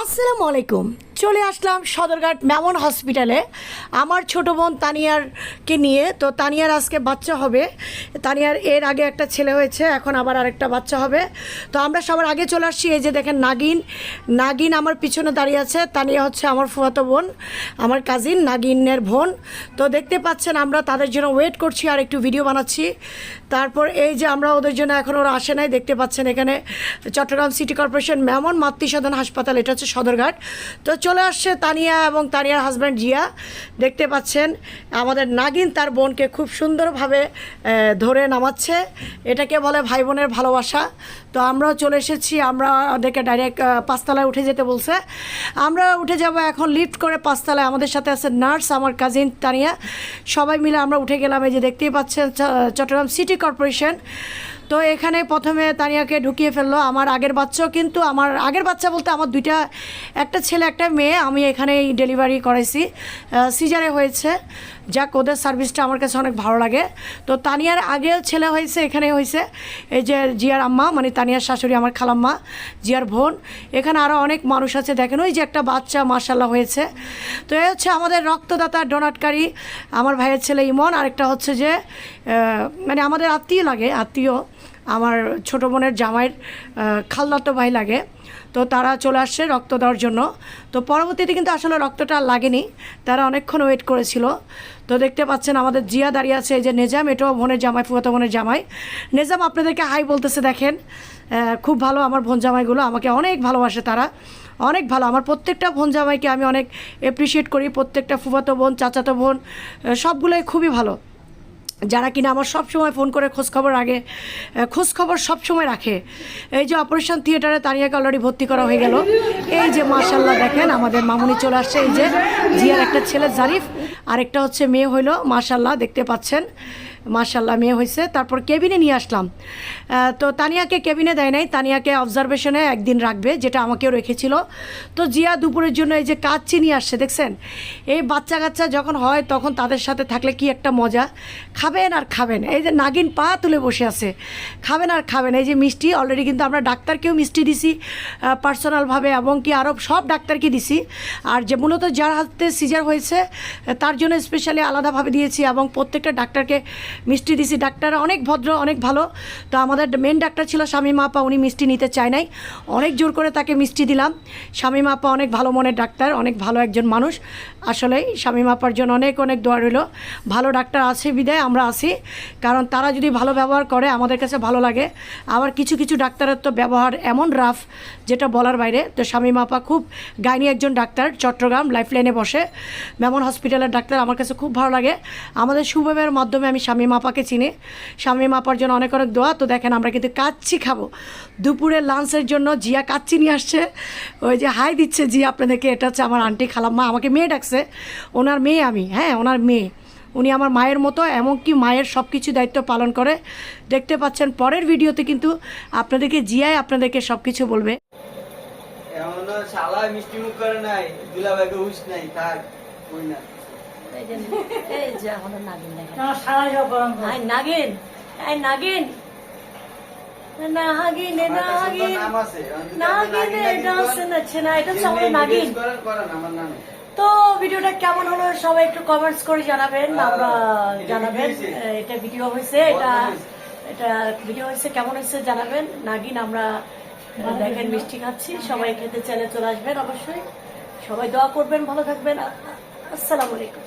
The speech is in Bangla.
আসসালামু আলাইকুম। চলে আসলাম সদরঘাট মেমন হসপিটালে। আমার ছোট বোন তানিয়ারকে নিয়ে। তো তানিয়ার আজকে বাচ্চা হবে। তানিয়ার এর আগে একটা ছেলে হয়েছে, এখন আবার আরেকটা বাচ্চা হবে। তো আমরা সবার আগে চলে আসছি। এই যে দেখেন নাগিন। নাগিন আমার পিছনে দাঁড়িয়ে আছে। তানিয়া হচ্ছে আমার ফুয়াতো বোন, আমার কাজিন নাগিনের বোন। তো দেখতে পাচ্ছেন আমরা তাদের জন্য ওয়েট করছি আর একটু ভিডিও বানাচ্ছি। তারপর এই যে আমরা ওদের জন্য এখন ওরা আসে নাই, দেখতে পাচ্ছেন এখানে চট্টগ্রাম সিটি কর্পোরেশন মেমন মাতৃসদন হাসপাতাল, এটা হচ্ছে সদরঘাট। তো চলে আসছে তানিয়া এবং তানিয়ার হাজব্যান্ড জিয়া। দেখতে পাচ্ছেন, আমাদের নাগিন তার বোনকে খুব সুন্দরভাবে ধরে নামাচ্ছে। এটাকে বলে ভাই বোনের ভালোবাসা। তো আমরাও চলে এসেছি, আমরা ওদেরকে ডাইরেক্ট পাঁচতলায় উঠে যেতে বলছে। আমরা উঠে যাব এখন লিফট করে পাঁচতলায়। আমাদের সাথে আছে নার্স আমার কাজিন তানিয়া। সবাই মিলে আমরা উঠে গেলাম, এই যে দেখতেই পাচ্ছেন চট্টগ্রাম সিটি কর্পোরেশন তো এখানে প্রথমে তানিয়াকে ঢুকিয়ে ফেলল আমার আগের বাচ্চাও কিন্তু আমার আগের বাচ্চা বলতে আমার দুইটা, একটা ছেলে, একটা মেয়ে আমি এখানেই ডেলিভারি করাইছি। সিজারে হয়েছে। যাক, ওদের সার্ভিসটা আমার কাছে অনেক ভালো লাগে। তো তানিয়ার আগেও ছেলে হয়েছে, এখানে হয়েছে। এই যে জিয়ার আম্মা মানে তানিয়ার শাশুড়ি, আমার খালাম্মা, জিয়ার বোন। এখানে আরও অনেক মানুষ আছে। দেখেন, ওই যে একটা বাচ্চা মার্শাল্লাহ হয়েছে। তো এ হচ্ছে আমাদের রক্তদাতা ডোনাটকারী, আমার ভাইয়ের ছেলে ইমন। আরেকটা হচ্ছে যে মানে আমাদের আত্মীয় লাগে, আত্মীয়। আমার ছোটো বোনের জামাইয়ের আহ, খালদাতো ভাই লাগে। তো তারা চলে আসছে রক্ত দেওয়ার জন্য। তো পরবর্তীতে কিন্তু আসলে রক্তটা আর লাগেনি। তারা অনেকক্ষণ ওয়েট করেছিল। তো দেখতে পাচ্ছেন আমাদের জিয়া দাঁড়িয়ে আছে এই যে নেজাম এটাও বোনের জামাই ফুয়াতো বোনের জামাই। নেজাম আপনাদেরকে হাই বলতেছে দেখেন খুব ভালো আমার বোন জামাইগুলো আমাকে অনেক ভালোবাসে তারা। অনেক ভালো। আমার প্রত্যেকটা বোন জামাইকে আমি অনেক এপ্রিসিয়েট করি। প্রত্যেকটা ফুফাতো বোন চাচাতো বোন সবগুলোই খুবই ভালো। যারা কিনা আমার সব সময় ফোন করে খোঁজখবর আগে খোঁজখবর সবসময় রাখে। এই যে অপারেশন থিয়েটারে তারিয়াকে অলরেডি ভর্তি করা হয়ে গেল। এই যে মার্শাল্লাহ দেখেন, আমাদের মামুনি চলে আসছে। এই যে জিয়ার একটা ছেলে জারিফ, আরেকটা হচ্ছে মেয়ে হইল মার্শাল্লাহ দেখতে পাচ্ছেন। মার্শাল্লাহ মেয়ে হয়েছে তারপর কেবিনে নিয়ে আসলাম। তো তানিয়াকে কেবিনে দেয় নাই। তানিয়াকে অবজারভেশনে একদিন রাখবে, যেটা আমাকেও রেখেছিল। তো জিয়া দুপুরের জন্য এই যে কাচ্চি নিয়ে আসছে, দেখছেন? এই বাচ্চা কাচ্চা যখন হয়, তখন তাদের সাথে থাকলে কি একটা মজা? খাবেন আর খাবেন। এই যে নাগিন পা তুলে বসে আছে। খাবেন আর খাবেন। এই যে মিষ্টি অলরেডি কিন্তু আমরা ডাক্তারকেও মিষ্টি দিছি পার্সোনালভাবে এবং কি আরও সব ডাক্তারকে দিছি। আর যে মূলত যার হাতে সিজার হয়েছে, তার জন্য স্পেশালি আলাদাভাবে দিয়েছি, এবং প্রত্যেকটা ডাক্তারকে মিষ্টি দিছি, ডাক্তার অনেক ভদ্র, অনেক ভালো। তো আমাদের মেন ডাক্তার ছিল স্বামী মাপা উনি মিষ্টি নিতে চায় নাই। অনেক জোর করে তাকে মিষ্টি দিলাম। স্বামী মাপা অনেক ভালো মনের ডাক্তার, অনেক ভালো একজন মানুষ। আসলেই স্বামী মাপার জন্য অনেক অনেক দোয়া রইল। ভালো ডাক্তার আছে বিদায়, আমরা আছি। কারণ তারা যদি ভালো ব্যবহার করে, আমাদের কাছে ভালো লাগে। আবার কিছু কিছু ডাক্তারের তো ব্যবহার এমন রাফ, যেটা বলার বাইরে। তো স্বামী মাপা খুব গাইনি একজন ডাক্তার, চট্টগ্রাম লাইফলাইনে বসে। মেমন হসপিটালের ডাক্তার, আমার কাছে খুব ভালো লাগে। আমাদের শুভমের মাধ্যমে আমি স্বামী মাপাকে চিনে। স্বামী মাপার জন্য অনেক অনেক দোয়া। তো দেখেন আমরা কিন্তু কাচ্চি খাব। দুপুরে লাঞ্চের জন্য জিয়া কাচ্চি নিয়ে আসছে। ওই যে হাই দিচ্ছে জিয়া আপনাদেরকে, এটা হচ্ছে আমার আন্টি খালাম্মা। আমাকে মেয়ে ডাকছে। ওনার মেয়ে আমি হ্যাঁ ওনার মেয়ে। উনি আমার মায়ের মতো, এমনকি মায়ের সব কিছু দায়িত্ব পালন করে। দেখতে পাচ্ছেন পরের ভিডিওতে কিন্তু আপনাদেরকে, জিয়াই আপনাদেরকে সব কিছু বলবে শালা মিষ্টি মুখ করে নাই, দুলাভাইকে হুশ নাই, থাক না। এই যে আমাদের নাগিন দেখেন। সারা যাও গরম আই নাগিন আই নাগিন। নাগিন আমার একটা সুন্দর নাগিন নাম ডান্স নাচছে না এটা হচ্ছে আমাদের নাগিন। করেন করেন আমার নামে। তো ভিডিওটা কেমন হলো সবাই একটু কমেন্টস করে জানাবেন আমরা জানাবেন এটা ভিডিও হয়েছে এটা এটা ভিডিও হয়েছে কেমন হয়েছে জানাবেন। নাগিন আমরা দেখেন মিষ্টি খাচ্ছি সবাই খেতে চাইলে চলে আসবেন অবশ্যই। সবাই দোয়া করবেন ভালো থাকবেন। আসসালামু আলাইকুম।